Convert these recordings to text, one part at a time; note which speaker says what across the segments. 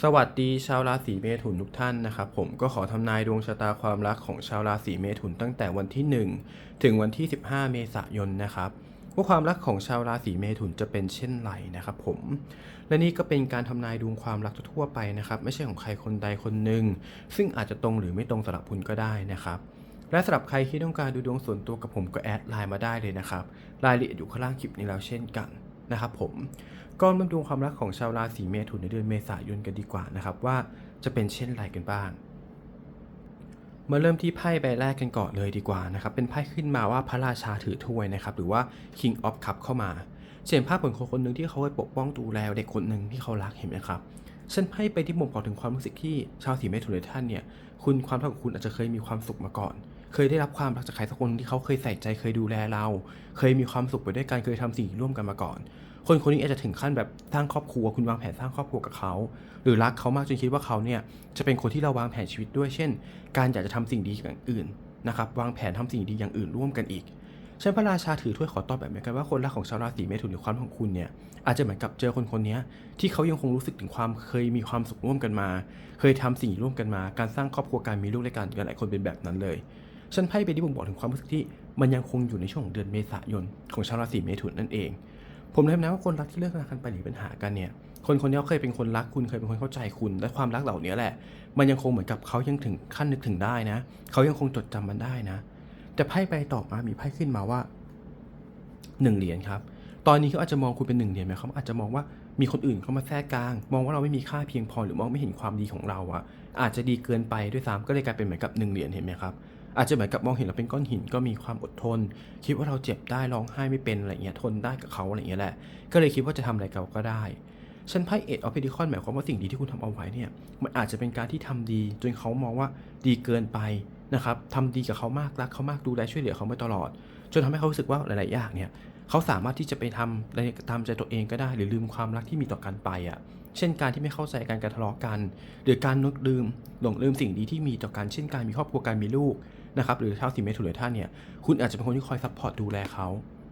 Speaker 1: สวัสดีชาวราศีเมถุนทุกท่านนะครับผมก็ขอทำนายดวงชะตาความรักของชาวราศีเมถุนตั้งแต่วันที่ 1 ถึงวันที่ 15 เมษายนนะครับว่าความรักของชาวราศีเมถุนจะเป็นเช่นไรนะครับผม และนี่ก็เป็นการทำนายดวงความรักทั่วไปนะครับ ไม่ใช่ของใครคนใดคนหนึ่ง ซึ่งอาจจะตรงหรือไม่ตรงสำหรับคุณก็ได้นะครับ และสำหรับใครที่ต้องการดูดวงส่วนตัวกับผมก็แอดไลน์มาได้เลยนะครับรายละเอียดอยู่ข้างล่างคลิปนี้แล้วเช่นกันนะครับผม ก่อนมาดูความรักของชาวราศีเมถุนในเดือนเมษายนกันดีกว่านะครับว่าจะเป็นเช่นไรกันบ้าง มาเริ่มที่ไพ่ใบแรกกันก่อนเลยดีกว่านะครับเป็นไพ่ขึ้นมาว่าพระราชาถือถ้วยนะครับหรือว่า King of Cup เข้ามาเช่นภาพของคนคนหนึ่งที่เขาไปปกป้องดูแลเด็กคนหนึ่งที่เขารักเห็นไหมครับฉันไพ่ไปที่บ่งบอกถึงความรู้สึกที่ชาวสีเมถุนท่านเนี่ย คุณความรักของคุณอาจจะเคยมีความสุขมาก่อน เคยได้รับความรักจากใครสักคนที่เขาเคยใส่ใจเคยดูแลเรา เคยมีความสุขไปด้วยกันเคยทำสิ่งร่วมกันมาก่อน คนคนนี้อาจจะถึงขั้นแบบสร้างครอบครัว คุณวางแผนสร้างครอบครัวกับเขา หรือรักเขามากจนคิดว่าเขาเนี่ยจะเป็นคนที่เราวางแผนชีวิตด้วย เช่น การอยากจะทำสิ่งดีอย่างอื่นนะครับ วางแผนทำสิ่งดีอย่างอื่นร่วมกันอีกฉันพระราชาถือถ้วยขอตอบแบบนี้กันว่าคนรักของชาวราศีเมถุนหรือความของคุณเนี่ยอาจจะเหมือนกับเจอคนคนนี้ที่เขายังคงรู้สึกถึงความเคยมีความสุขร่วมกันมา เคยทำสิ่งร่วมกันมา การสร้างครอบครัวการมีลูกด้วยกันกันหลายคนเป็นแบบนั้นเลยฉันไพ่ไปที่บ่งบอกถึงความรู้สึกที่มันยังคงอยู่ในช่วงของเดือนเมษายนของชาวราศีเมถุนนั่นเอง ผมเลยนะว่าคนรักที่เลิกรากันไปหรือปัญหากันเนี่ย คนคนนี้เคยเป็นคนรักคุณเคยเป็นคนเข้าใจคุณ และความรักเหล่านี้แหละ มันยังคงเหมือนกับเขายังถึงขั้นนึกถึงได้นะ เขายังคงจดจำมันได้นะ แต่ไพ่ไปต่อมามีไพ่ขึ้นมาว่าหนึ่งเหรียญครับ ตอนนี้เขาอาจจะมองคุณเป็นหนึ่งเหรียญไหมเขาอาจจะมองว่ามีคนอื่นเข้ามาแทรกกลาง มองว่าเราไม่มีค่าเพียงพอหรือมองไม่เห็นความดีของเราอะอาจจะดีเกินไปด้วยซ้ำก็เลยกลายเป็นเหมือนกับหนึ่งเหรียญเห็นไหมครับ อาจจะเหมือนกับมองเห็นเราเป็นก้อนหินก็มีความอดทน คิดว่าเราเจ็บได้ร้องไห้ไม่เป็นอะไรเงี้ยทนได้กับเขาอะไรเงี้ยแหละ ก็เลยคิดว่าจะทำอะไรกับเขาก็ได้ฉันไพ่เอ็ดออฟเพดิคอนหมายความว่าสิ่งดีที่คุณทำเอาไว้เนี่ยมันอาจจะเป็นการที่ทำดี จนเขามองว่าดีเกินไปนะครับทำดีกับเขามากรักเขามากดูแลช่วยเหลือเขามาตลอด จนทำให้เขารู้สึกว่าหลาย ๆ อย่างเนี่ยเขาสามารถที่จะไปทำอะไรตามใจตัวเองก็ได้ หรือลืมความรักที่มีต่อกันไปอะเช่นการที่ไม่เข้าใจกันการทะเลาะกัน หรือการนึกลืมหลงลืมสิ่งดีที่มีต่อกันเช่นการมีครอบครัวการมีลูก นะครับหรือชาวสีเมถุนหรือท่านเนี่ยคุณอาจจะเป็นคนที่คอยซัพพอร์ตดูแลเขา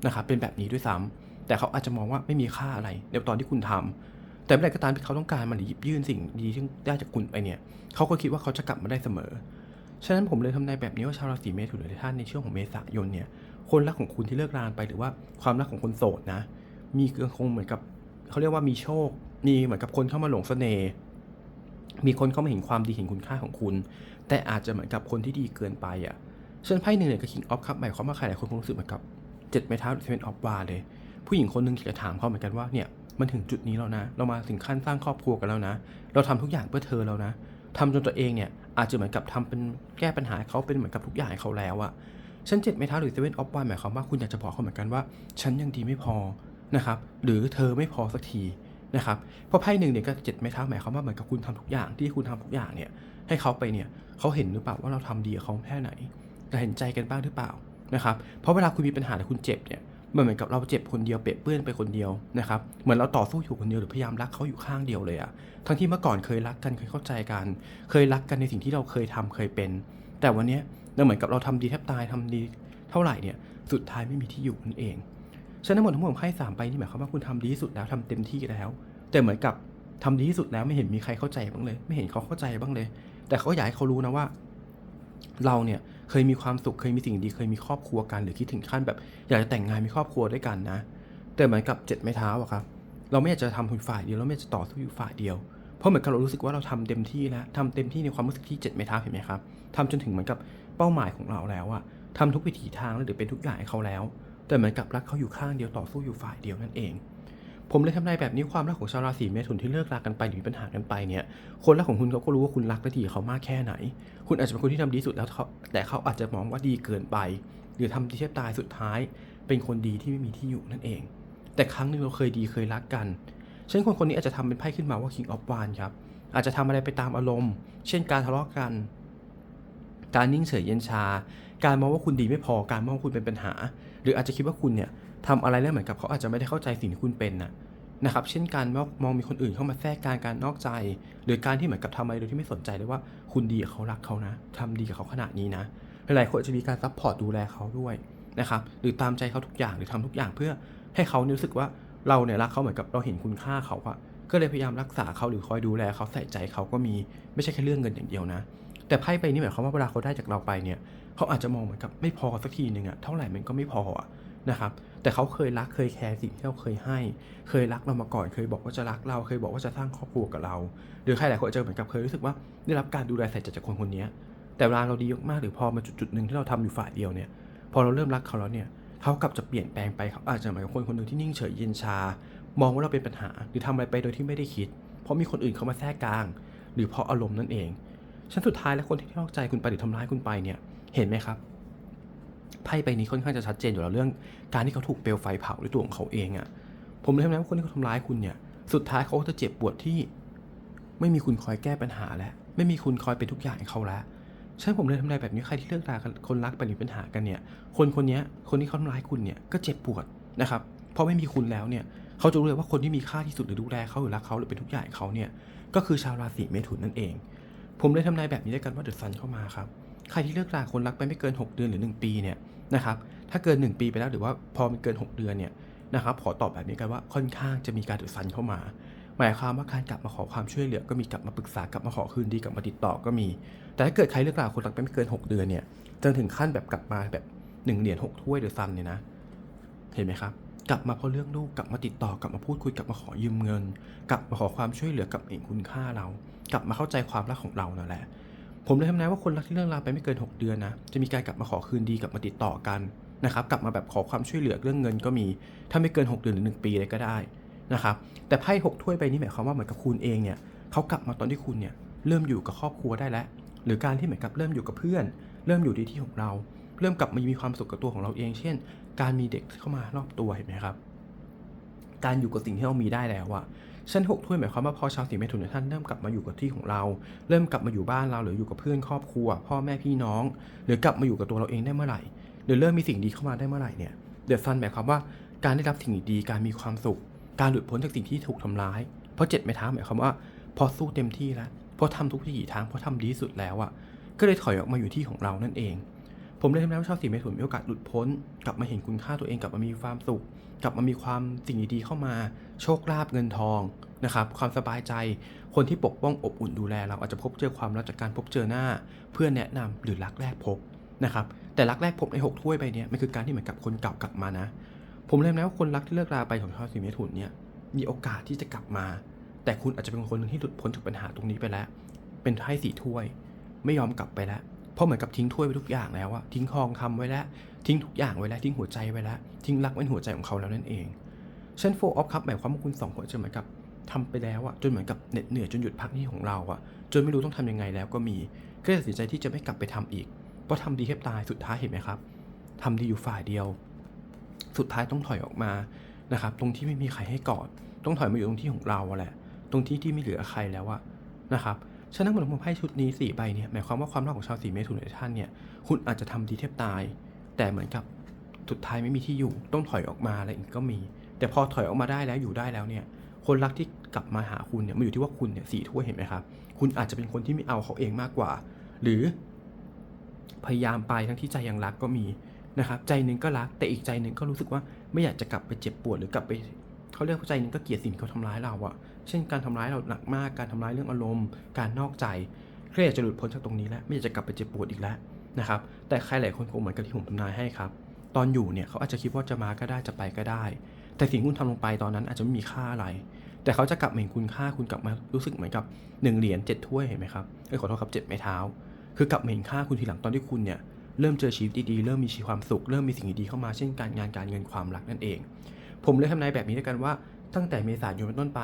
Speaker 1: นะครับเป็นแบบนี้ด้วยซ้ำแต่เขาอาจจะมองว่าไม่มีค่าอะไรในตอนที่คุณทำแต่เมื่อไหร่ก็ตามที่เขาต้องการมันหยิบยื่นสิ่งดีที่ได้จากคุณไปเนี่ยเขาก็คิดว่าเขาจะกลับมาได้เสมอฉะนั้นผมเลยทำนายแบบนี้ว่าชาวราศีเมถุนหรือท่านในช่วงของเมษายนเนี่ยคนรักของคุณที่เลิกราไปหรือว่าความรักของคนโสดนะ มีคงเหมือนกับเขาเรียกว่ามีโชคมีเหมือนกับคนเข้ามาหลงเสน่ห์ มีคนเข้ามาเห็นความดีเห็นคุณค่าของคุณ แต่อาจจะเหมือนกับคนที่ดีเกินไปอะเช่นไพ่หนึ่งเนี่ยกับ King of Cup หมายความว่าใครหลายคนคงรู้สึกเหมือนกับเจ็ดไม้เท้าหรือ Seven of w a r เลย ผู้หญิงคนหนึ่งอยากจะถามเขาเหมือนกันว่าเนี่ยมันถึงจุดนี้แล้วนะ เรามาถึงขั้นสร้างครอบครัวกันแล้วนะ เราทำทุกอย่างเพื่อเธอแล้วนะทำจนตัวเองเนี่ยอาจจะเหมือนกับทำเป็นแก้ปัญหาเขาเป็นเหมือนกับทุกอย่างให้เขาแล้วอะฉันเจ็ดไม้เท้าหรือ Seven of w a r หมายความว่าคุณอยากจะบอกเขาเหมือนกันว่า ฉันยังดีไม่พอนะครับหรือเธอไม่พอสักที นะครับเพราะไพ่หนึ่งเนี่ยก็เจ็ดไม้เท้าหมายความว่าเหมือนกับคุณทำทุกอย่างที่คุณทำทุกอย่างเนี่ยให้เขาไปเนี่ยเขาเห็นหรือเปล่าว่าเราทำดีกับเขาแค่ไหนแต่เห็นใจกันบ้างหรือเปล่านะครับเพราะเวลาคุณมีปัญหาหรือคุณเจ็บเนี่ยมันเหมือนกับเราเจ็บคนเดียวเปรียบเปื้อนไปคนเดียวนะครับเหมือนเราต่อสู้อยู่คนเดียวหรือพยายามรักเขาอยู่ข้างเดียวเลยอะทั้งที่เมื่อก่อนเคยรักกันเคยเข้าใจกัน เคยรักกันในสิ่งที่เราเคยทำเคยเป็น แต่วันนี้เราเหมือนกับเราทำดีแทบตายทำดีเท่าไหร่เนี่ยสุดท้ายไม่มีที่อยู่นั่นเอง ฉะนั้นทั้งหมดทั้งมวลของไพ่สามใบนี่หมายความว่าคุณทำดีที่สุดแล้วทำเต็มที่แล้ว แต่เหมือนกับทำดีที่สุดแล้วไม่เห็นมีใครเข้าใจบ้างเลย ไม่เห็นเขาเข้าใจบ้างเลย แต่เขาอยากให้เขารู้นะว่า เราเนี่ยเคยมีความสุขเคยมีสิ่งดีเคยมีครอบครัวกันหรือคิดถึงขั้นแบบ อยากจะแต่งงานมีครอบครัวด้วยกันนะ แต่เหมือนกับเจ็ดไม้เท้าอะครับเราไม่อยากจะทำคุณฝ่ายเดียวเราไม่อยากจะต่อสู้อยู่ฝ่ายเดียวเพราะเหมือนกับเรารู้สึกว่าเราทำเต็มที่แล้วทำเต็มที่ในความรู้สึกที่เจ็ดไม้เท้าเห็นไหมครับทำจนถึงเหมือนกับเป้าหมายของเราแล้วอะทำทุกวิถีทางแล้วหรือเป็นทุกอย่างให้เขาแล้ว แต่เหมือนกับรักเขาอยู่ข้างเดียวต่อสู้อยู่ฝ่ายเดียวนั่นเอง ผมเลยทำนายแบบนี้ความรักของชาวราศีเมถุนที่เลิกรากันไปหรือมีปัญหากันไปเนี่ย คนรักของคุณเขาก็รู้ว่าคุณรักและดีเขามากแค่ไหน คุณอาจจะเป็นคนที่ทำดีสุดแล้วแต่เขาอาจจะมองว่าดีเกินไป หรือทำดีแทบตายสุดท้าย เป็นคนดีที่ไม่มีที่อยู่นั่นเอง แต่ครั้งหนึ่งเราเคยดีเคยรักกันเช่นคนคนนี้อาจจะทำเป็นไพ่ขึ้นมาว่า King of w a n ครับอาจจะทำอะไรไปตามอารมณ์ เช่นการทะเลาะกัน การนิ่งเฉยเย็นชา การมองว่าคุณดีไม่พอ การมองว่าคุณเป็นปัญหา หรืออาจจะคิดว่าคุณเนี่ยทำอะไรแล้วเหมือนกับเขาอาจจะไม่ได้เข้าใจสิ่งที่คุณเป็นนะนะครับ เช่นการมองมองมีคนอื่นเข้ามาแทรกการการนอกใจ หรือการที่เหมือนกับทำอะไรโดยที่ไม่สนใจเลยว่าคุณดีกับเขารักเขานะทำดีกับเขาขนาดนี้นะหลายๆคนจะมีการซัพพอร์ตดูแลเขาด้วยนะครับหรือตามใจเขาทุกอย่างหรือทำทุกอย่างเพื่อให้เขารู้สึกว่าเราเนี่ยรักเขาเหมือนกับเราเห็นคุณค่าเขาอะก็เลยพยายามรักษาเขาหรือคอยดูแลเขาใส่ใจเขาก็มีไม่ใช่แค่เรื่องเงินอย่างเดียวนะ แต่ไพ่ใบนี้หมายความว่าเวลาเขาได้จากเราไปเนี่ย เขาอาจจะมองเหมือนกับไม่พอสักทีหนึ่งอะเท่าไหร่มันก็ไม่พอนะครับแต่เขาเคยรักเคยแคร์สิ่งที่เราเคยให้ เคยรักเรามาก่อน เคยบอกว่าจะรักเรา เคยบอกว่าจะสร้างครอบครัวกับเรา หรือใครหลายคนอาจจะเหมือนกับเคยรู้สึกว่าได้รับการดูแลใส่ใจจากคนคนนี้แต่เวลาเราดีมากหรือพอมาจุดจุดหนึ่งที่เราทำอยู่ฝ่ายเดียวเนี่ย พอเราเริ่มรักเขาแล้วเนี่ยเขากลับจะเปลี่ยนแปลงไปเขาอาจจะหมือนกับคนคนหนึ่งที่นิ่งเฉยเย็นชา มองว่าเราเป็นปัญหา หรือทำอะไรไปโดยที่ไม่ได้คิด เพราะมีคนอื่นเข้ามาแทรกกลาง หรือเพราะอารมณ์นั่นเองชั้นสุดท้ายแล้วคนที่นอกใจคุณไปหรือทำร้ายคุณไปเนี่ย เห็นไหมครับไพ่ใบนี้ค่อนข้างจะชัดเจนอยู่แล้วเรื่อง การที่เขาถูกเปลวไฟเผาด้วยตัวของเขาเองอะ่ะ ผมเลยทำนะว่าคนที่เขาทำร้ายคุณเนี่ย สุดท้ายเขาก็จะเจ็บปวดที่ ไม่มีคุณคอยแก้ปัญหาแล้วไม่มีคุณคอยเป็นทุกอย่างให้เขาแล้วใช่ผมเลยทำนายแบบนี้ใครที่เลิกราคนรักไปหรือปัญหากันเนี่ย คนคนนี้คนที่เขาทำร้ายคุณเนี่ยก็เจ็บปวดนะครับเพราะไม่มีคุณแล้วเนี่ยเขาจะรู้เลยว่าคนที่มีค่าที่สุดหรือดูแลเขาหรือรักเขาหรือเป็นทุกอย่างให้เขาเนี่ยก็คือชาวราศีเมถุนนั่นเอง ผมเลยทำนายแบบนี้ด้วยกันว่าเดือดซันเข้ามาครับ ใครที่เลิกราคนรักไปไม่เกิน 6 เดือนหรือ 1 ปีเนี่ยนะครับถ้าเกิน 1 ปีไปแล้วหรือว่าพอมันเกิน 6 เดือนเนี่ยนะครับขอตอบแบบนี้กันว่าค่อนข้างจะมีการเดือดซันเข้ามา หมายความว่าการกลับมาขอความช่วยเหลือก็มีกลับมาปรึกษากลับมาขอคืนดีกลับมาติดต่อก็มี แต่ถ้าเกิดใครเลิกราคนรักไปไม่เกิน 6 เดือนเนี่ยจนถึงขั้นแบบกลับมาแบบ1เหรียญ6ถ้วยเดือซันเนี่ยนะเห็นไหมครับกลับมาเพราะเรื่องลูกกลับมาติดต่อกลับมาพูดคุยกลับมาขอยืมเงิน กลับมาขอความช่วยเหลือกับเห็นคุณค่าเรา กลับมาเข้าใจความรักของเรานั่นแหละ ผมเลยทำนายว่าคนรักที่เรื่องราไปไม่เกิน 6 เดือนนะ จะมีการกลับมาขอคืนดีกลับมาติดต่อกันนะครับ กลับมาแบบขอความช่วยเหลือเรื่องเงินก็มี ถ้าไม่เกิน 6 เดือนหรือ 1 ปีเลยก็ได้นะครับ แต่ไพ่หกถ้วยใบนี้หมายความว่าเหมือนกับคุณเองเนี่ยเขากลับมาตอนที่คุณเนี่ยเริ่มอยู่กับครอบครัวได้แล้ว หรือการที่เหมือนกับเริ่มอยู่กับเพื่อน เริ่มอยู่ที่ที่ของเรา เริ่มกลับมามีความสุขกับตัวของเราเอง เช่น การมีเด็กเข้ามารอบตัวเห็นไหมครับ การอยู่กับสิ่งที่เรามีได้แล้วอะ ชั้นหกถ้วยหมายความว่าพอชาวสีเมถุนท่านเริ่มกลับมาอยู่กับที่ของเรา เริ่มกลับมาอยู่บ้านเราหรืออยู่กับเพื่อนครอบครัว พ่อแม่พี่น้อง หรือกลับมาอยู่กับตัวเราเองได้เมื่อไหร่ หรือเริ่มมีสิ่งดีเข้ามาได้เมื่อไหร่เนี่ยเดือะซันหมายความว่าการได้รับสิ่งดีการมีความสุข การหลุดพ้นจากสิ่งที่ถูกทำร้าย เพราะเจ็ดไม้เท้าหมายความว่า พอสู้เต็มที่แล้วพอทำทุกวิถีทางพอทำดีสุดแล้วอะก็เลยถอยออกมาอยู่ที่ของเรานั่นเอง ผมเลยทำให้ชาวสีเมถุนมีโอกาสหลุดพ้น กลับมาเห็นคุณค่าตัวเองกลับมามีความสุข กลับมามีความสิ่งดีๆเข้ามา โชคลาภเงินทองนะครับ ความสบายใจ คนที่ปกป้องอบอุ่นดูแล เราอาจจะพบเจอความรักจากการพบเจอหน้า เพื่อนแนะนำหรือรักแรกพบนะครับ แต่รักแรกพบในหกถ้วยใบเนี้ยมันคือการที่เหมือนกับคนเก่ากลับมานะ ผมเลยนะว่าคนรักที่เลิกราไปของชาวสีเมถุนเนี่ยมีโอกาสที่จะกลับมา แต่คุณอาจจะเป็นคนหนึ่งที่หลุดพ้นจากปัญหาตรงนี้ไปแล้ว เป็นไพ่สีถ้วย ไม่ยอมกลับไปแล้ว ราะเหมือนกับทิ้งถ้วยไปทุกอย่างแล้วอะทิ้งทองคำไว้แล้ว ทิ้งทุกอย่างไว้แล้ว ทิ้งหัวใจไว้แล้ว ทิ้งรักไว้ในหัวใจของเขาแล้วนั่นเองเช่นโฟออฟครับหมายความว่าคุณสองคนจะเหมือนกับทำไปแล้วอะจนเหมือนกับเหน็ดเหนื่อยจนหยุดพักนี่ของเราอะจนไม่รู้ต้องทำยังไงแล้วก็มีก็เลยตัดสินใจที่จะไม่กลับไปทำอีกเพราะทำดีแทบตายสุดท้ายเห็นไหมครับทำดีอยู่ฝ่ายเดียว สุดท้ายต้องถอยออกมานะครับตรงที่ไม่มีใครให้กอดต้องถอยมาอยู่ตรงที่ของเราอะแหละ ตรงที่ที่ไม่เหลือใครแล้วอะนะครับ ฉะนั้นบนผมไพ่ชุดนี้สี่ใบเนี่ยหมายความว่าความรักของชาวสีเมถุนในท่านเนี่ยคุณอาจจะทำดีแทบตาย แต่เหมือนกับสุดท้ายไม่มีที่อยู่ ต้องถอยออกมาอะไรอีกก็มี แต่พอถอยออกมาได้แล้วอยู่ได้แล้วเนี่ยคนรักที่กลับมาหาคุณเนี่ยมันอยู่ที่ว่าคุณเนี่ยสี่ถ้วยเห็นไหมครับ คุณอาจจะเป็นคนที่ไม่เอาเขาเองมากกว่า หรือ พยายามไปทั้งที่ใจยังรักก็มีนะครับใจหนึ่งก็รักแต่อีกใจหนึ่งก็รู้สึกว่าไม่อยากจะกลับไปเจ็บปวดหรือกลับไปเขาเรียกว่าใจหนึ่งก็เกลียดสิ่งเขาทำร้ายเราอะ เช่นการทำร้ายเราหนักมาก การทำร้ายเรื่องอารมณ์ การนอกใจก็อยากจะหลุดพ้นจากตรงนี้แล้วไม่อยากจะกลับไปเจ็บปวดอีกแล้วนะครับ แต่ใครหลายคนคงเหมือนกับที่ผมทำนายให้ครับ ตอนอยู่เนี่ยเขาอาจจะคิดว่าจะมาก็ได้จะไปก็ได้ แต่สิ่งที่คุณทำลงไปตอนนั้นอาจจะไม่มีค่าอะไร แต่เขาจะกลับเห็นคุณค่าคุณกลับมารู้สึกเหมือนกับหนึ่งเหรียญเจ็ดถ้วยเห็นไหมครับเอ้ขอโทษครับเจ็ดไม้เท้า คือกลับเห็นค่าคุณทีหลังตอนที่คุณเนี่ยเริ่มเจอชีวิตดีๆ เริ่มมีชีวิตความสุข เริ่มมีสิ่งดีๆเข้ามาเช่นการงานการเงินความรักนั่นเอง ผมเลยทำนายแบบนี้ด้วยกันว่าตั้งแต่เมษายนเป็นต้นไป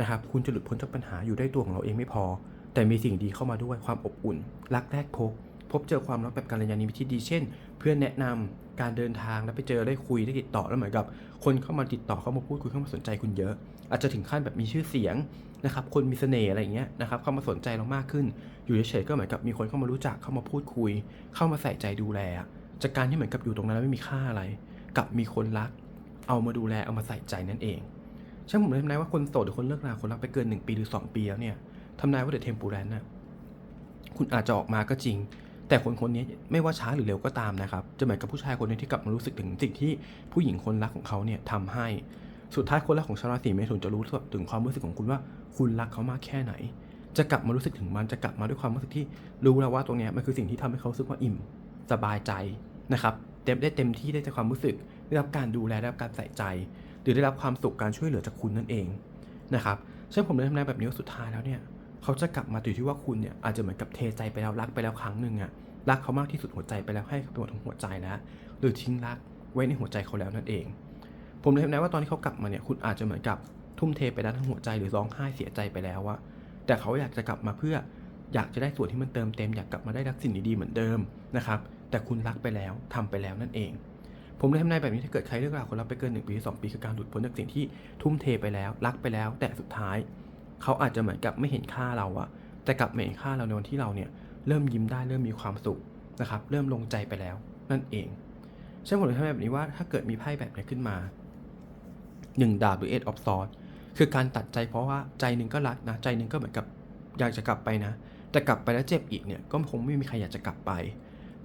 Speaker 1: นะครับ คุณจะหลุดพ้นจากปัญหาอยู่ได้ตัวของเราเองไม่พอ แต่มีสิ่งดีเข้ามาด้วยความอบอุ่น รักแรกพบ พบเจอความรักแบบการยานิมิตที่ดีเช่น เพื่อนแนะนำการเดินทางแล้วไปเจอได้คุยได้ติดต่อแล้วเหมือนกับ คนเข้ามาติดต่อเข้ามาพูดคุยเข้ามาสนใจคุณเยอะ อาจจะถึงขั้นแบบมีชื่อเสียงนะครับ คนมีเสน่ห์อะไรอย่างเงี้ยนะครับ เข้ามาสนใจเรามากขึ้น อยู่เฉยๆก็เหมือนกับมีคนเข้ามารู้จักเข้ามาพูดคุย เข้ามาใส่ใจดูแล จากการที่เหมือนกับอยู่ตรงนั้นแล้วไม่มีค่าอะไร กับมีคนรัก เอามาดูแลเอามาใส่ใจนั่นเอง ฉะนั้นผมเลยทำนายว่าคนโสดหรือคนเลิกราคนรักไปเกิน1ปีหรือ2ปีแล้วเนี่ยทำนายว่าเดอะเทมปูแรนน่ะคุณอาจจะออกมาก็จริง แต่คนคนนี้ไม่ว่าช้าหรือเร็วก็ตามนะครับ จะเหมือนกับผู้ชายคนนี้ที่กลับมารู้สึกถึงสิ่งที่ผู้หญิงคนรักของเขาเนี่ยทำให้สุดท้ายคนรักของชาวราศีเมถุนจะรู้ถึงความรู้สึกของคุณว่าคุณรักเขามากแค่ไหน จะกลับมารู้สึกถึงมันจะกลับมาด้วยความรู้สึกที่รู้แล้วว่าตรงนี้มันคือสิ่งที่ทำให้เขารู้สึกว่าอิ่ม สบายใจนะครับเต็มได้เต็มที่ได้จากความรู้สึกได้รับการดูแลได้รับการใส่ใจ รือได้รับความสุขการช่วยเหลือจากคุณนั่นเองนะครับฉะนั้นผมเลยทำนายแบบนี้สุดท้ายแล้วเนี่ยเขาจะกลับมาอยู่ที่ว่าคุณเนี่ยอาจจะเหมือนกับเทใจไปแล้วรักไปแล้วครั้งหนึ่งอะรักเขามากที่สุดหัวใจไปแล้วให้เขาไปหมดทั้งหัวใจแล้วหรือทิ้งรักไว้ในหัวใจเขาแล้วนั่นเอง ผมเลยทำนายว่าตอนที่เขากลับมาเนี่ยคุณอาจจะเหมือนกับทุ่มเทไปแล้วทั้งหัวใจหรือร้องไห้เสียใจไปแล้วอะแต่เขาอยากจะกลับมาเพื่ออยากจะได้ส่วนที่มันเติมเต็มอยากกลับมาได้รักสิ่งดีๆเหมือนเดิมนะครับแต่คุณรักไปแล้วทำไปแล้วนั่นเอง ผมเลยทำนายแบบนี้ถ้าเกิดใครเลือกราวคนรักไปเกินหนึ่งปีสองปีคือการหลุดพ้นจากสิ่งที่ทุ่มเทไปแล้ว รักไปแล้ว แต่สุดท้าย เขาอาจจะเหมือนกับไม่เห็นค่าเราอะแต่กลับเห็นค่าเราในวันที่เราเนี่ยเริ่มยิ้มได้เริ่มมีความสุขนะครับเริ่มลงใจไปแล้วนั่นเองฉะนั้นผมเลยทำนายแบบนี้ว่าถ้าเกิดมีไพ่แบบนี้ขึ้นมาหนึ่งดาบหรือเอ็ดออฟซอร์คือการตัดใจเพราะว่าใจหนึ่งก็รักนะใจหนึ่งก็เหมือนกับอยากจะกลับไปนะ แต่กลับไปแล้วเจ็บอีกเนี่ยก็คงไม่มีใครอยากจะกลับไป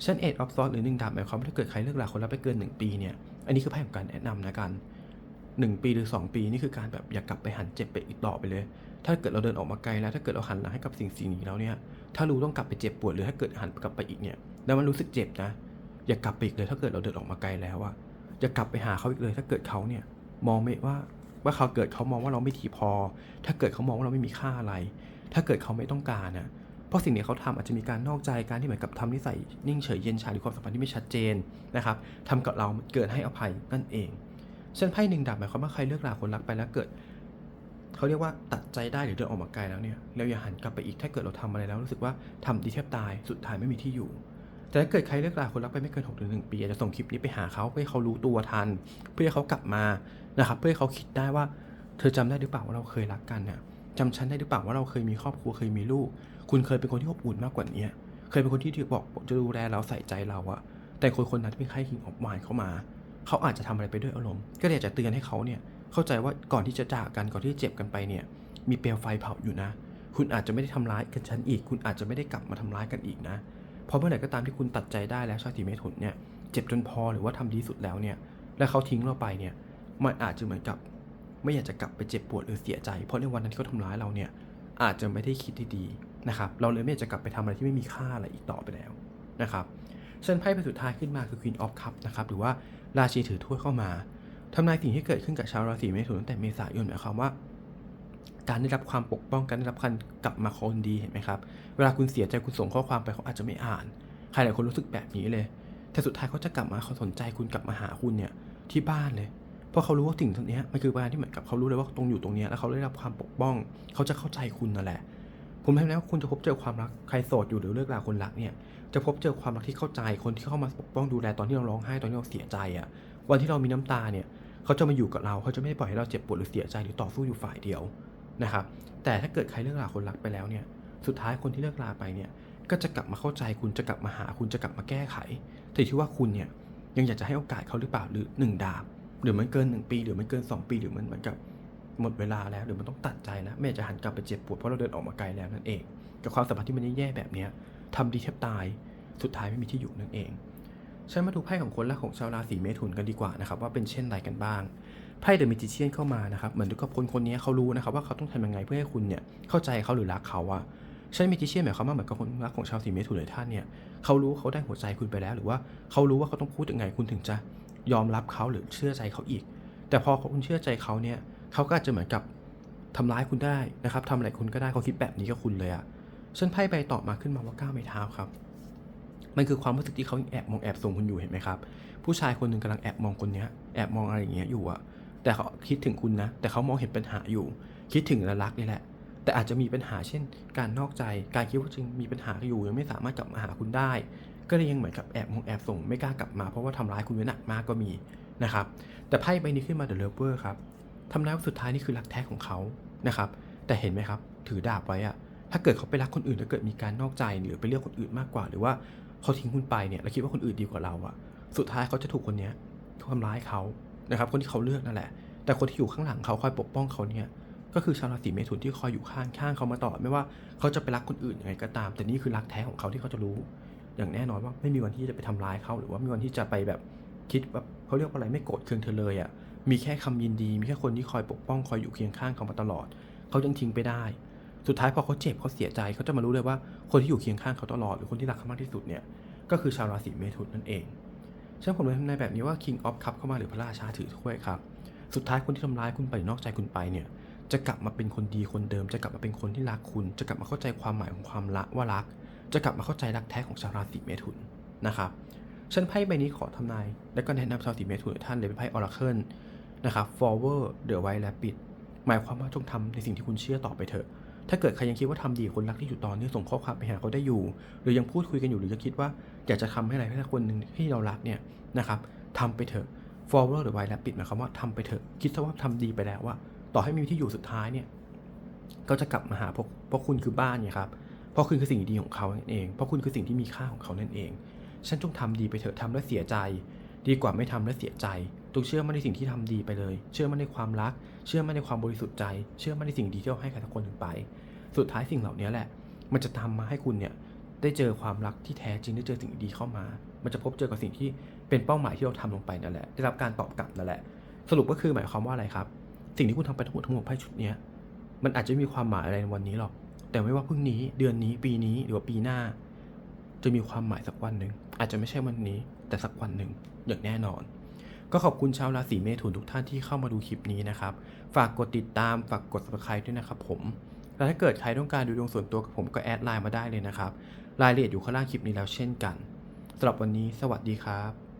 Speaker 1: ช่นเอ็ดออฟซอร์หรือหนึ่งดาบหมายความว่าถ้าเกิดใครเลิกลาคนรักไปเกินหนึ่งปีเนี่ย อันนี้คือไพ่ของการแนะนำนะกันหนึ่งปีหรือสองปีนี่คือการแบบอย่ากกลับไปหันเจ็บไปอีกต่อไปเลย ถ้าเกิดเราเดินออกมาไกลแล้วถ้าเกิดเราหันหลังให้กับสิ่งสิ่งนี้แล้วเนี่ย ถ้ารู้ต้องกลับไปเจ็บปวดหรือถ้าเกิดหันกลับไปอีกเนี่ย แล้วมันรู้สึกเจ็บนะ อย่ากลับไปอีกเลยถ้าเกิดเราเดินออกมาไกลแล้วอะอย่ากลับไปหาเขาอีกเลย ถ้าเกิดเขาเนี่ยมองไม่ว่าว่าเขาเกิดเขามองว่าเราไม่ดีพอ ถ้าเกิดเขามองว่าเราไม่มีค่าอะไร ถ้าเกิดเขาไม่ต้องการนะ เพราะสิ่งนี้เขาทำอาจจะมีการนอกใจการที่เหมือนกับทำนิสัยนิ่งเฉยเย็นชาหรือความสัมพันธ์ที่ไม่ชัดเจนนะครับทำกับเราเกิดให้อภัยนั่นเองเช่นไพ่หนึ่งดาบหมายความว่าใครเลิกลาคนรักไปแล้วเกิดเขาเรียกว่าตัดใจได้หรือเดินออกมาไกลแล้วเนี่ยเราอย่าหันกลับไปอีกถ้าเกิดเราทำอะไรแล้วรู้สึกว่าทำดีแทบตายสุดท้ายไม่มีที่อยู่แต่ถ้าเกิดใครเลิกลาคนรักไปไม่เกิน6ถึง1ปีอาจจะส่งคลิปนี้ไปหาเขาเพื่อเขารู้ตัวทัน เพื่อเขากลับมานะครับเพื่อเขาคิดได้ว่า เธอจำได้หรือเปล่าว่าเราเคยรักกันเนี่ย จำฉันได้หรือเปล่าว่าเราเคยมีครอบครัวเคยมีลูก คุณเคยเป็นคนที่อบอุ่นมากกว่านี้เคยเป็นคนที่บอกจะดูแลเราใส่ใจเราอะแต่คนคนนั้นเป็นใครคิงออกมายเข้ามา เขาอาจจะทำอะไรไปด้วยอารมณ์ ก็เลยอยากจะเตือนให้เขาเนี่ยเข้าใจว่าก่อนที่จะจากกันก่อนที่จะเจ็บกันไปเนี่ยมีเปลวไฟเผาอยู่นะ คุณอาจจะไม่ได้ทำร้ายกันฉันอีก คุณอาจจะไม่ได้กลับมาทำร้ายกันอีกนะ เพราะเมื่อไหร่ก็ตามที่คุณตัดใจได้แล้วชาติเมถุนเนี่ยเจ็บจนพอหรือว่าทำดีสุดแล้วเนี่ย แล้วเขาทิ้งเราไปเนี่ยมันอาจจะเหมือนกับ ไม่อยากจะกลับไปเจ็บปวดหรือเสียใจ เพราะในวันนั้นที่เขาทำร้ายเราเนี่ยอาจจะไม่ได้คิดดีๆนะครับเราเลยไม่อยากจะกลับไปทำอะไรที่ไม่มีค่าอะไรอีกต่อไปแล้วนะครับเช่นไพ่ใบสุดท้ายขึ้นมาคือ Queen of Cup นะครับหรือว่าราชีถือถ้วยเข้ามาทำนายสิ่งที่เกิดขึ้นกับชาวราศีเมถุนตั้งแต่เมษายนหมายความว่า การได้รับความปกป้องการได้รับการกลับมาคนดีเห็นไหมครับเวลาคุณเสียใจคุณส่งข้อความไปเขาอาจจะไม่อ่าน ใครหลายคนรู้สึกแบบนี้เลย แต่สุดท้ายเขาจะกลับมาเขาสนใจคุณกลับมาหาคุณเนี่ยที่บ้านเลย เพราะเขารู้ว่าสิ่งตรงนี้มันคือการที่เหมือนกับเขารู้เลยว่าตรงอยู่ตรงนี้แล้วเขาได้รับความปกป้อง เขาจะเข้าใจคุณนั่นแหละ ผมทำแล้วาคุณจะพบเจอความรักใครโสดอยู่หรือเลิกลาคนรักเนี่ยจะพบเจอความรักที่เข้าใจคนที่เข้ามาปกป้องดูแลตอนที่เราร้องไห้ตอนที่เราเสียใจอะ่ะวันที่เรามีน้ำตาเนี่ยเขาจะมาอยู่กับเราเขาจะไม่ปล่อยให้เราเจ็บปวดหรือเสียใจหรือต่อสู้อยู่ฝ่ายเดียวนะครับแต่ถ้าเกิดใครเลิกลาคนรักไปแล้วเนี่ยสุดท้ายคนที่เลิกลาไปเนี่ยก็จะกลับมาเข้าใจคุณจะกลับมาหาคุณจะกลับมาแก้ไขแต่ที่ว่าคุณเนี่ยยังอยากจะให้โอกาสเขาหรือเปล่าหรือหนึ่งดาบ หรือมันเกินหนึ่งปีหรือมันเกินสองปีหรือมันเหมือนกับหมดเวลาแล้วหรือมันต้องตัดใจแล้วไม่อยากจะหันกลับไปเจ็บปวดเพราะเราเดินออกมาไกลแล้วนั่นเอง กับความสัมพันธ์ที่มันแย่ๆแบบนี้ยทำดีแทบตายสุดท้ายไม่มีที่อยู่นั่นเองฉันมาดูไพ่ของคนรักของชาวราศีเมถุนกันดีกว่านะครับว่าเป็นเช่นไรกันบ้างไพ่เดอะมิจิเชียนเข้ามานะครับเหมือนกับคนคนนี้เขารู้นะครับว่าเขาต้องทำยังไงเพื่อให้คุณเนี่ยเข้าใจเขาหรือรักเขาอะใช่มิจิเชียนหมายความว่าเหมือนกับคนรักของชาวสีเมถุนหรือท่านเนี่ยเขารู้เขาได้หัวใจคุณไปแล้ว หรือว่าเขารู้ว่าเขาต้องพูดยังไงคุณถึงจะ ยอมรับเขาหรือเชื่อใจเขาอีก แต่พอคุณเชื่อใจเขาเนี่ยเขาก็อาจจะเหมือนกับทำร้ายคุณได้นะครับทำอะไรคุณก็ได้เขาคิดแบบนี้กับคุณเลยอะฉันไพ่ใบต่อมาขึ้นมาว่าก้าวไม่เท้าครับ มันคือความรู้สึกที่เขาแอบมองแอบส่งคุณอยู่เห็นไหมครับ ผู้ชายคนหนึ่งกำลังแอบมองคนเนี้ยแอบมองอะไรอย่างเงี้ยอยู่อะแต่เขาคิดถึงคุณนะ แต่เขามองเห็นปัญหาอยู่ คิดถึงและรักนี่แหละ แต่อาจจะมีปัญหาเช่น การนอกใจ การคิดว่าจึงมีปัญหาอยู่ยังไม่สามารถกลับมาหาคุณได้ ก็เลยยังเหมือนกับแอบมองแอบส่งไม่กล้ากลับมาเพราะว่าทำร้ายคุณไว้หนักมากก็มีนะครับ แต่ไพ่ใบนี้ขึ้นมาเดอะเลเวอร์ครับทำแล้วสุดท้ายนี่คือรักแท้ของเขานะครับ แต่เห็นไหมครับ ถือดาบไว้อะถ้าเกิดเขาไปรักคนอื่นถ้าเกิดมีการนอกใจหรือไปเลือกคนอื่นมากกว่า หรือว่าเขาทิ้งคุณไปเนี่ยแล้วคิดว่าคนอื่นดีกว่าเราอะสุดท้ายเขาจะถูกคนเนี้ยทำร้ายเขานะครับ คนที่เขาเลือกนั่นแหละ แต่คนที่อยู่ข้างหลังเขาคอยปกป้องเขาเนี่ยก็คือชาวราศีเมถุนที่คอยอยู่ข้างข้างเขามาตลอดไม่ว่าเขาจะไปรักคนอื่นยังไงก็ตาม แต่นี่คือรักแท้ของเขาที่เขาจะรู้ อย่างแน่นอนว่าไม่มีวันที่จะไปทำร้ายเขาหรือว่าไม่มีวันที่จะไปแบบคิดแบบเขาเรียกว่าอะไรไม่โกรธเคืองเธอเลยอะ่ะมีแค่คำยินดี มีแค่คนที่คอยปกป้องคอยอยู่เคียงข้างเขามาตลอด เขายังทิ้งไปได้ สุดท้ายพอเขาเจ็บเขาเสียใจเขาจะมารู้เลยว่าคนที่อยู่เคียงข้างเขาตลอด หรือคนที่รักเขามากที่สุดเนี่ยก็คือชาวราศีเมถุนนั่นเองฉันผมเลยทำนายแบบนี้ว่า King of Cup เข้ามาหรือพระราชาถือถ้วยครับ สุดท้ายคนที่ทำร้ายคุณไปหรือนอกใจคุณไปเนี่ย จะกลับมาเป็นคนดีคนเดิม จะกลับมาเป็นคนที่รักคุณ จะกลับมาเข้าใจความหมายของความรักว่ารัก จะกลับมาเข้าใจรักแท้ของชาวราศีเมถุนนะครับฉันไพ่ใบนี้ขอทำนาย และก็แนะนำชาวราศีเมถุนท่านเลยเป็นไพ่ออราเคิลนะครับ forward the white rabbit หมายความว่าจงทำในสิ่งที่คุณเชื่อต่อไปเถอะ ถ้าเกิดใครยังคิดว่าทำดีคนรักที่อยู่ตอนนี้ส่งข้อความไปหาเขาได้อยู่ หรือยังพูดคุยกันอยู่หรือยังคิดว่าอยากจะทำให้อะไรให้คนหนึ่งที่เรารักเนี่ยนะครับทำไปเถอะ forward หรือ white rabbit หมายความว่าทำไปเถอะ คิดซะว่าทำดีไปแล้วว่า ต่อให้มีที่อยู่สุดท้ายเนี่ยก็จะกลับมาหาพวกเพราะคุณคือบ้านเนี่ยครับ เพราะคุณคือสิ่งดีของเขานั่นเอง เพราะคุณคือสิ่งที่มีค่าของเขานั่นเอง ฉันจงทำดีไปเถอะทำแล้วเสียใจ ดีกว่าไม่ทำแล้วเสียใจ จงเชื่อมั่นในสิ่งที่ทำดีไปเลย เชื่อมั่นในความรัก เชื่อมั่นในความบริสุทธิ์ใจ เชื่อมั่นในสิ่งดีที่เราให้ใครสักคนหนึ่งไป สุดท้ายสิ่งเหล่านี้แหละ มันจะทำมาให้คุณเนี่ยได้เจอความรักที่แท้จริงได้เจอสิ่งดีเข้ามา มันจะพบเจอกับสิ่งที่เป็นเป้าหมายที่เราทำลงไปนั่นแหละ ได้รับการตอบกลับนั่นแหละ สรุปก็คือหมายความว่าอะไรครับ สิ่งที่คุณทำไปทั้งหมดทั้งหมดไพ่ชุดนี้มันอาจจะมีความหมายอะไรในวันนี้หรอก แต่ไม่ว่าพรุ่งนี้เดือนนี้ปีนี้หรือว่าปีหน้า จะมีความหมายสักวันหนึ่งอาจจะไม่ใช่วันนี้ แต่สักวันหนึ่งอย่างแน่นอน ก็ขอบคุณชาวราศีเมถุนทุกท่านที่เข้ามาดูคลิปนี้นะครับ ฝากกดติดตามฝากกด subscribe ด้วยนะครับผมแล้วถ้าเกิดใครต้องการดูดวงส่วนตัวกับผมก็แอดไลน์มาได้เลยนะครับรายละเอียดอยู่ข้างล่างคลิปนี้แล้วเช่นกันสำหรับวันนี้ สวัสดีครับ